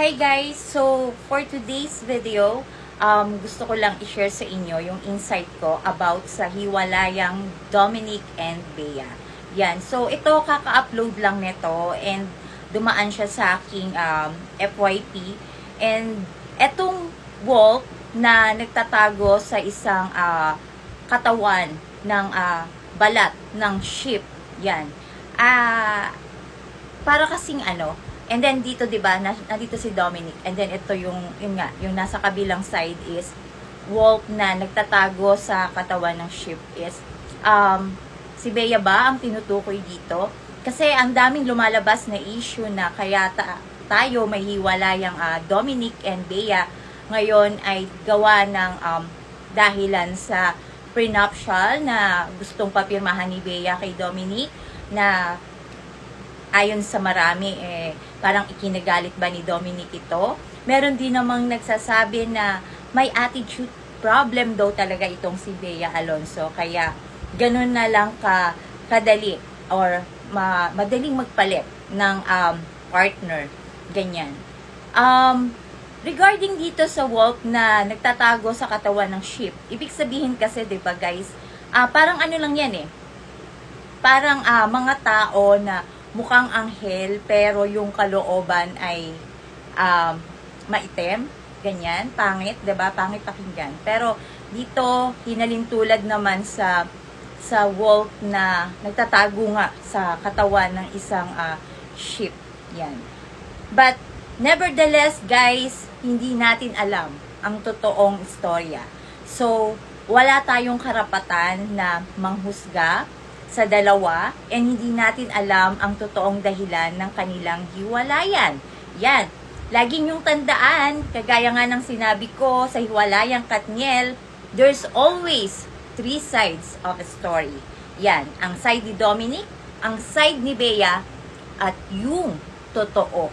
Hi guys! So, for today's video, um, gusto ko lang i-share sa inyo yung insight ko about sa hiwalayang Dominic and Bea. Yan. So, ito, kaka-upload lang nito and dumaan siya sa aking um, FYP. And etong wolf na nagtatago sa isang ah, katawan ng ah, balat ng ship. Yan. Ah, para kasing ano, and then dito 'di ba, nandito si Dominic, and then ito yung yun nga, yung nasa kabilang side is wolf na nagtatago sa katawan ng ship is um si Bea ba ang tinutukoy dito? Kasi ang daming lumalabas na issue na kaya ta- tayo may hiwalayang ah, Dominic and Bea ngayon ay gawa ng um, dahilan sa prenuptial na gustong papirmahan ni Bea kay Dominic na ayon sa marami, eh, parang ikinagalit ba ni Dominic ito? Meron din namang nagsasabi na may attitude problem daw talaga itong si Bea Alonso. Kaya, ganun na lang ka, kadali or ma, madaling magpalit ng um, partner. Ganyan. Um, regarding dito sa wolf na nagtatago sa katawan ng ship, ibig sabihin kasi, di ba guys, ah, parang ano lang yan eh, parang ah, mga tao na mukhang anghel pero yung kalooban ay um, maitim, ganyan, pangit, 'di ba? Pangit pakinggan. Pero dito hinalintulad naman sa sa wolf na nagtatago nga sa katawan ng isang ah, ship. Yan. But nevertheless, guys, hindi natin alam ang totoong istorya. So, wala tayong karapatan na manghusga sa dalawa and hindi natin alam ang totoong dahilan ng kanilang hiwalayan. Yan. Laging yung tandaan, kagaya nga ng sinabi ko sa hiwalayang Katniel, there's always three sides of a story. Yan. Ang side ni Dominic, ang side ni Bea, at yung totoo.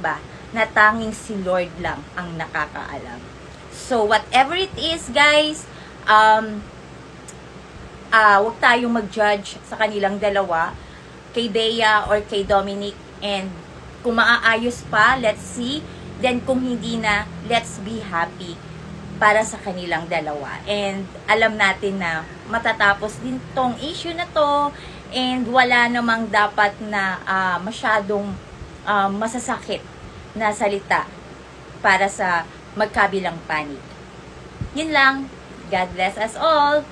ba? Na tanging si Lord lang ang nakakaalam. So whatever it is, guys, um ah wag tayong mag-judge sa kanilang dalawa, kay Bea or kay Dominic and kung maaayos pa, let's see. Then kung hindi na, let's be happy para sa kanilang dalawa. And alam natin na matatapos din tong issue na to and wala namang dapat na ah, masyadong ah, masasakit na salita para sa magkabilang panig. Yun lang. God bless us all.